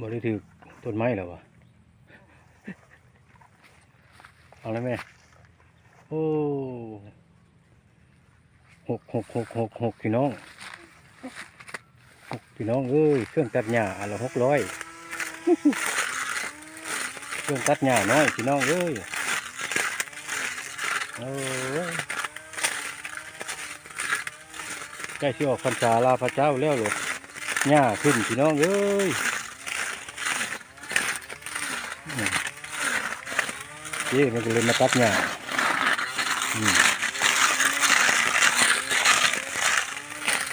บ่ได้ถือต้นไม้แล้ววะเอาแล้วแม่ โอ้หกหกหกหกหกพี่น้องหกพี่น้องเอ้ยเครื่องตัดหญ้าอันละหกร้อยเครื่องตัดหญ้าน้อยพี่น้องเอ้ยโอ้ใกล้ที่ออกพรรษาลาพระเจ้าแล้วเลยหญ้าขึ้นพี่น้องเอ้ย อืมเจ๊มันก็เลยมาตัดหญ้าอืม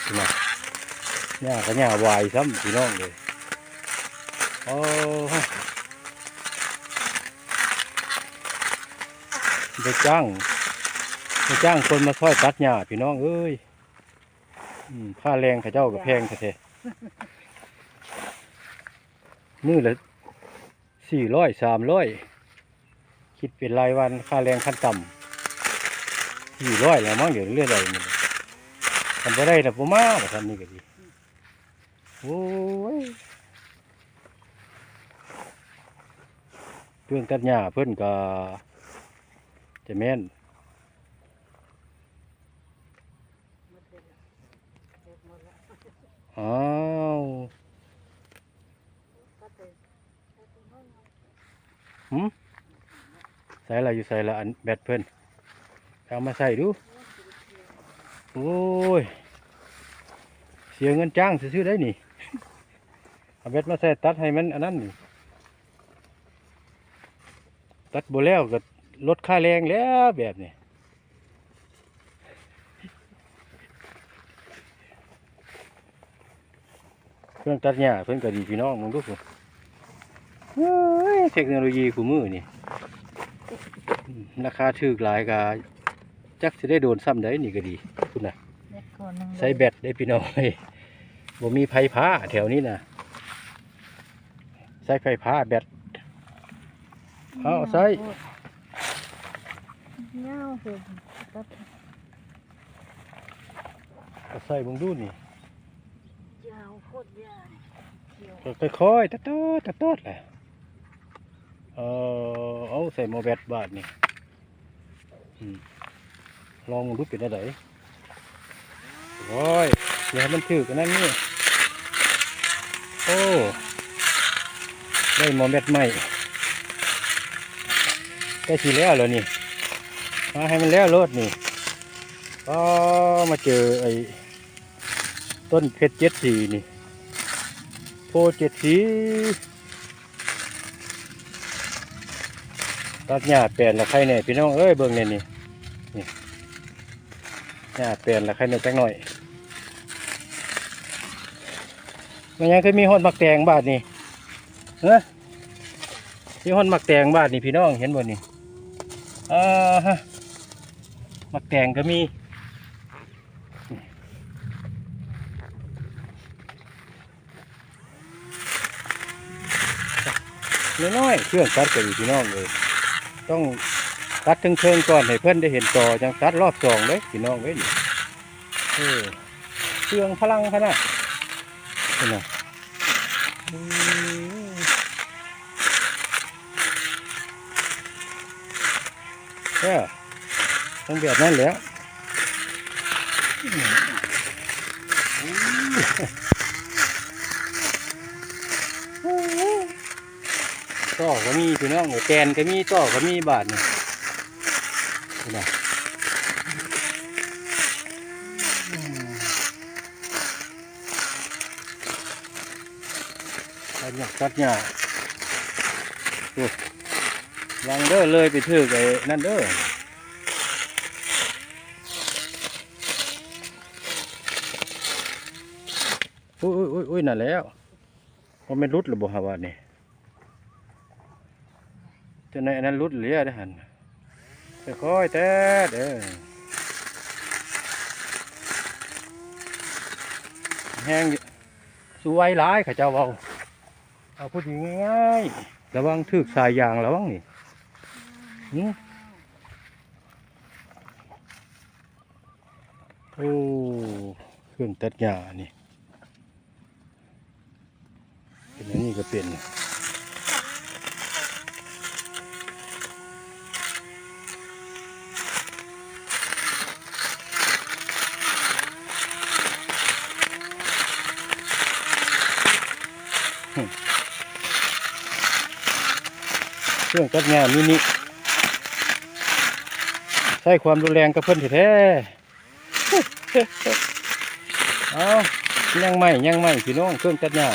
นี่นะหญ้าก็หญ้าวายซ้ำพี่น้องเลยโอ้ไปจ้างไปจ้างคนมาช่วยตัดหญ้าพี่น้องเอ้ยค่าแรงข้าเจ้ากับแพงแท้ๆมือละ สี่ร้อยสามร้อยคิดเป็นรายวันค่าแรงขั้นต่ำสี่ร้อยแล้วมั้งเดี๋ยวเรื่อยๆมันทำไปได้แต่ผมมาแบบทำนี่ก็ดีโอ้ยเรื่องตัดหญ้าเพิ่อนก็จะแม่นอ้าว หืมใส่อะไรอยู่ใส่ละอันแบตเพิ่นเอามาใส่ดู โอ้ย เสียเงินจ้างซื้อได้นี่เอาแบตมาใส่ตัดให้มันอันนั้นนี่ ตัดโบแล้วก็ลดค่าแรงแล้วแบบนี้เครื่องตัดหญ้าเพิ่นก็ดีพี่น้องมึงดูสิ เฮ้ยเทคโนโลยีคู่มือนี่อืมราคาถูกหลายก็จักสิได้โดนซ้ำได้นี่ก็ดีคุณน่ะเล็กคนหนึ่งใส่แบตได้พี่น้องเฮ้ยบ่มีไฟฟ้าแถวนี้นะใส่ไฟฟ้าแบตเอาใส่เงาเห็นตัดก็ใส่เบงดูนี่ยาวโคตรยาวเขียวก็ค่อยๆตัดตอดตัดตอดแหละ เออเอาใส่โมแบตบาทนี่ลองดูเป็นอะไรโอ้ยอย่าให้มันถือกันนั่นนี่ โอ้ ได้โมแบตใหม่ได้ทีแล้วเหรอนี่มาให้มันแล้วรถนี่ก็มาเจอไอ้ต้นเพชรเจ็ดสีนี่โพเจ็ดสี ตัดหญ้าแปลนละใครเนี่ยพี่น้องเอ้ยเบิ่งเนี่ยนี่นี่หญ้าแปลนละใครเนี่ยจักหน่อยมันยังเคยมีหอนมักแตงบาทนี่เฮ้ยมีหอนมักแตงบาทนี่พี่น้องเห็นบ่นี่อ่าฮะมักแตงก็มีน้อยๆเครื่องตัดก็อยู่พี่น้องเลย ต้องตัดถึงเชิงๆก่อนให้เพื่อนได้เห็นต่อจังตัดรอบสองเลยพี่น้องเว้ยนี่เออเครื่องพลังขนาดนี่นะเออต้องแบบนั้นแล้ว ต่อก็มีพี่น้องแกนก็มีต่อก็มีบาทนี่นี่นะตัดหยาตัดหยาโอ้ยวางเด้อเลยไปถือไอ้นั่นเด้ออุ้ยอุ้ยอุ้ยอุ้ยนั่นแล้วเพราไม่รุดหรือบ่ฮาวานี่ จนในนนั้นรุดเหลือได้หันค่อยแต่เด้อแห้งสวยหลายข้าเจ้าเว้าเอาพูดง่ายๆระวังถึกสายยางระวังนี่หึโอ้เครื่องตัดหญ้านี่เป็นอย่างนี้ก็เป็น เครื่องตัดงามินิใช้ความรุนแรงกับเพิ่นแท้ๆเอายังไม่ยังไม่พี่น้องเครื่องตัดหญ้า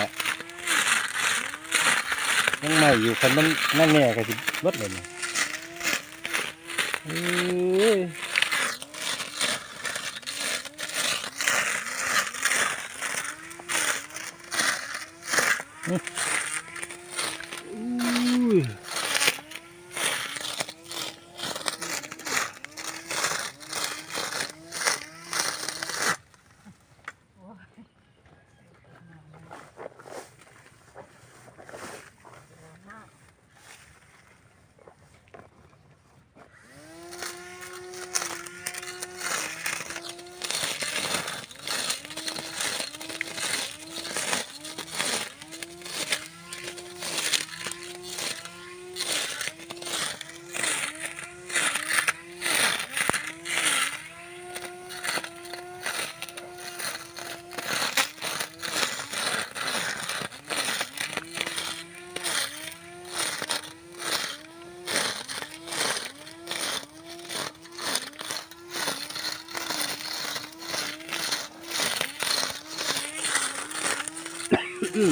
ยังไม่อยู่คันมันนั่นแน่ก็สิเบดเลยนี่ย อื้ อื